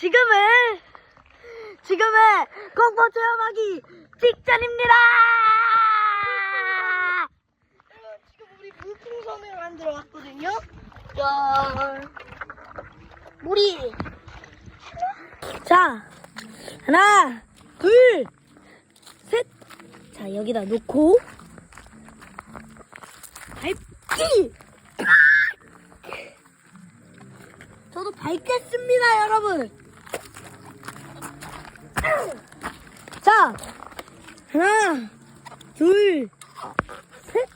지금은 지금은 공포 체험하기 직전입니다. 지금 우리 물풍선을 만들어 왔거든요. 자, 물이 자 하나 둘 셋. 자 여기다 놓고 밟기. 저도 밟겠습니다, 여러분. 자, 하나, 둘, 셋.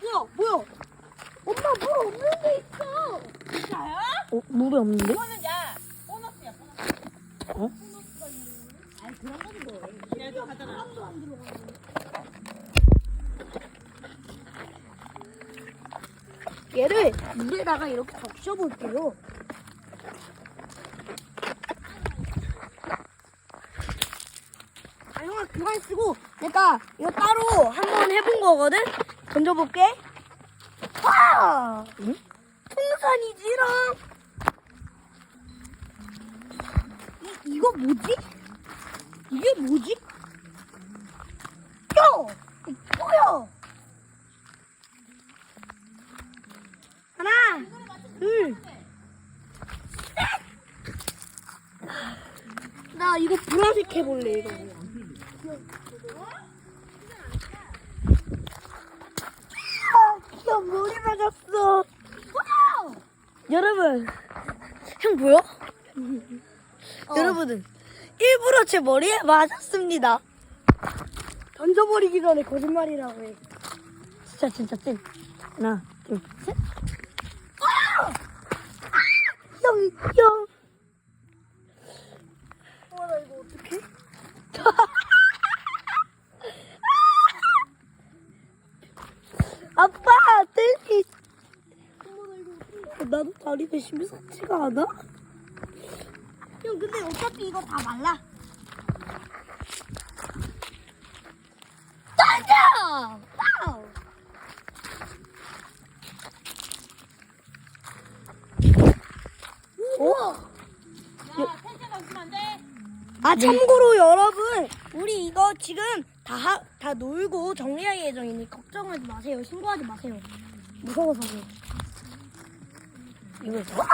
뭐야, 뭐야? 엄마, 물 없는 데 있어. 진짜야? 어, 물이 없는데? 이거는 야 보너스야 보너스. 어? 아니 그런 거는 뭐. 야 이거 가잖아. 얘를 물에다가 이렇게 적셔볼게요. 아, 형아, 그만 쓰고, 내가 이거 따로 한번 해본 거거든? 던져볼게. 와! 응? 풍선이지롱! 이, 이거 뭐지? 이게 뭐지? 뼈! 이 뼈야! 하나, 둘! 나 이거 보라색 해볼래, 이거. 아, 나 머리 맞았어. 여러분, 형 보여? 여러분은 일부러 제 머리에 맞았습니다. 던져버리기 전에 거짓말이라고 해. 진짜 진짜 찐. 하나, 둘, 셋. 형, 형. 와, 나 이거 어떡해? 아빠, 뜰기. 나도 다리가 심상치가 않아? 형, 근데 어차피 이거 다 말라. 던져! 와우! 우와! 야안 돼. 아 참고로 여러분 우리 이거 지금 다 다 놀고 정리할 예정이니 걱정하지 마세요. 신고하지 마세요. 무서워서요. 이거 와!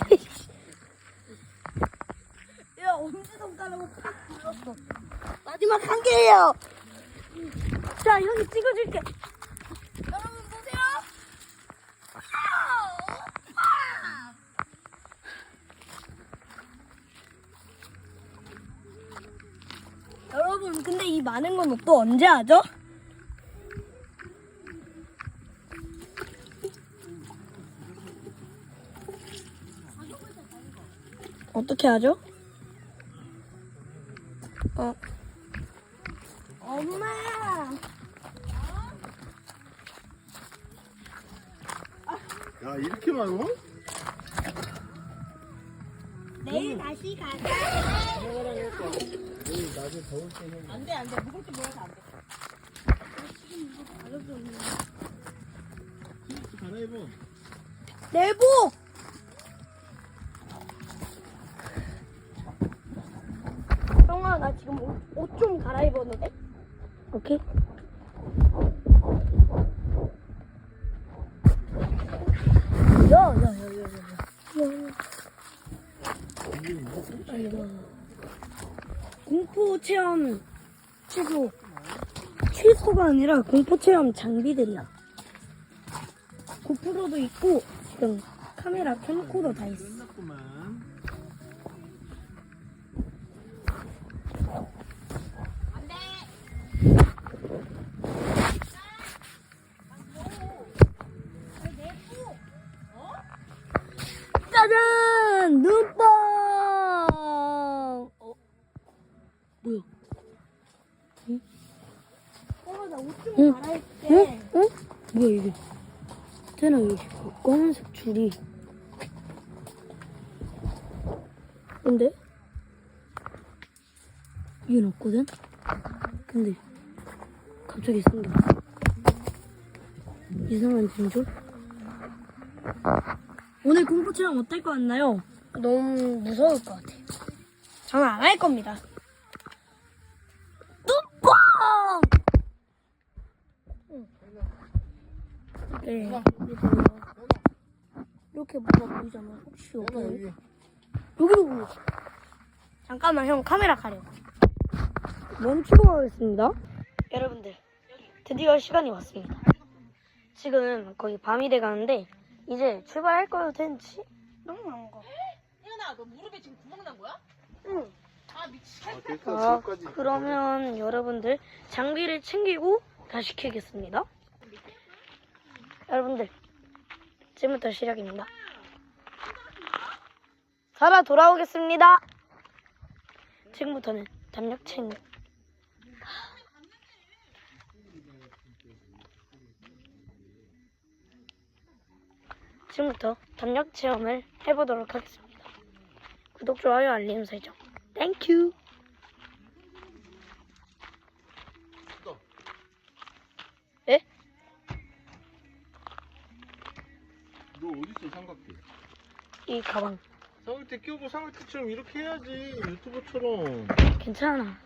야 엄지 손가락으로 팍 눌렀어. 마지막 한 개예요. 자 형이 찍어줄게 여러분 보세요 와! 여러분, 근데 이 많은 건 또 언제 하죠? 어떻게 하죠? 어. 엄마! 야 이렇게 많어? 내일 다시 가자. 안 돼, 안 돼. 무겁게 모여서 안 돼. 갈아입어 내복! 형아, 나 지금 옷 좀 갈아입었는데? 오케이. 야, 야, 야, 야, 야. 야. 아이고. 공포 체험 취소. 취소가 아니라 공포 체험 장비들이야. 고프로도 있고, 지금 카메라 캠코더 다 있어. 끝났구만 안 돼. 짜잔! 눈빵! 어? 뭐야? 응? 어, 나 옷 좀 응? 갈아입게. 응? 응? 뭐야 이게? 태나 여기 검은색 줄이 근데 이건 없거든? 근데 갑자기 생겼어 이상한 징조? 오늘 공포 체험 어떨 것 같나요? 너무 무서울 것 같아. 저는 안 할 겁니다. 네. 이렇게 뭐가 보이잖아. 혹시 여기? 여기 여기도 보여. 잠깐만 형 카메라 가려. 멈추고 가겠습니다. 여러분들 드디어 시간이 왔습니다. 지금 거의 밤이 돼 가는데 이제 출발할 거도 된지 너무 많은 거. 혜연아, 너 무릎에 지금 구멍 난 거야? 응. 아, 미치. 아 아, 그러면 여러분들 장비를 챙기고 다시 켜겠습니다. 여러분들 지금부터 시작입니다. 살아 돌아오겠습니다. 지금부터는 담력 챙. 지금부터 담력 체험을 해보도록 하겠습니다. 구독, 좋아요, 알림 설정. 땡큐. 너 어딨어 삼각대 이 가방 삼각대 끼우고 삼각대처럼 이렇게 해야지 유튜버처럼 괜찮아.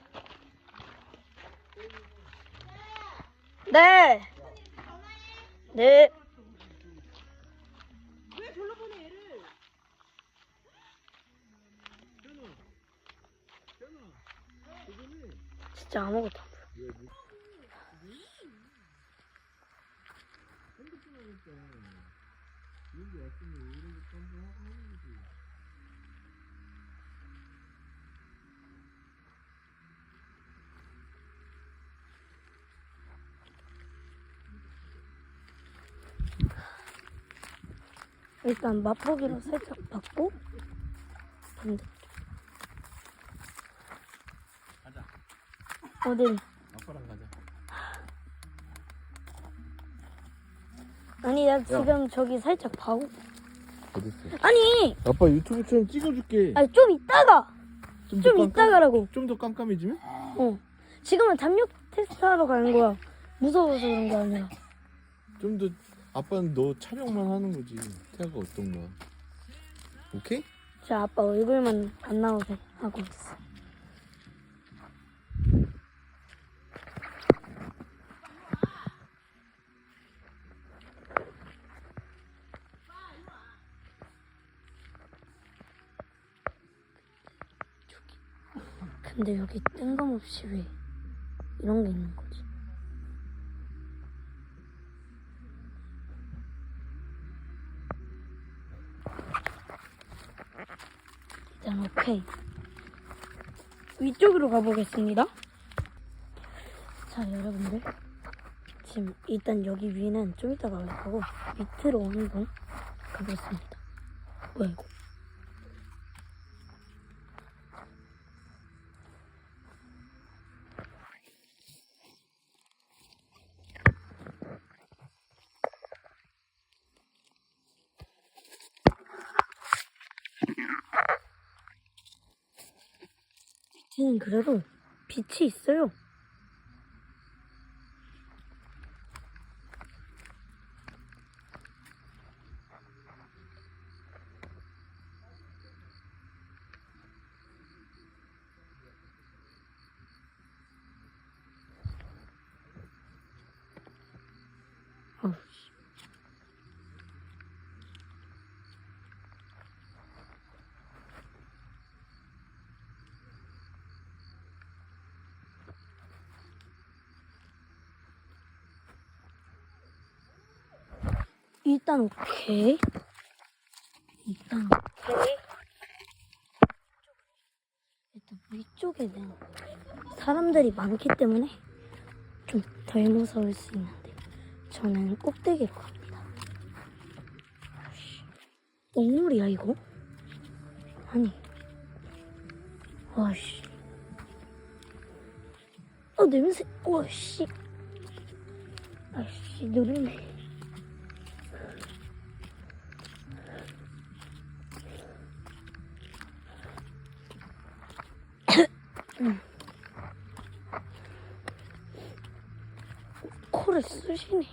네. 네. 왜 별로 보내, 얘를? 진짜 아무것도 안 보여. 일단 맛보기로 살짝 받고 반대. 어딜? 아빠랑 가자 아니 나 지금 저기 살짝 어딨어? 아니! 아빠 유튜브처럼 찍어줄게. 아니 좀 이따가! 좀, 좀 이따가라고. 좀더 깜깜해지면? 어. 지금은 담력 테스트 하러 가는 거야. 무서워서 그런 게 아니라 좀더 아빠는 너 촬영만 하는 거지. 태아가 어떤가 오케이? 제 아빠 얼굴만 안 나오게 하고 있어 근데 여기 뜬금없이 왜 이런 게 있는 거지? 일단 오케이. 위쪽으로 가보겠습니다. 자, 여러분들. 지금 일단 여기 위는 좀 이따가 갈 거고 밑으로 한번 가보겠습니다. 뭐야 이거? 밑에는 그래도 빛이 있어요. 어우, 씨. 일단 오케이. 일단 오케이. 일단 위쪽에는 사람들이 많기 때문에 좀 덜 무서울 수 있는데 저는 꼭대기로 갑니다. 똥물이야 이거? 아니. 와씨. 어 냄새. 와씨. 아씨 누르네. 코를 쑤시네.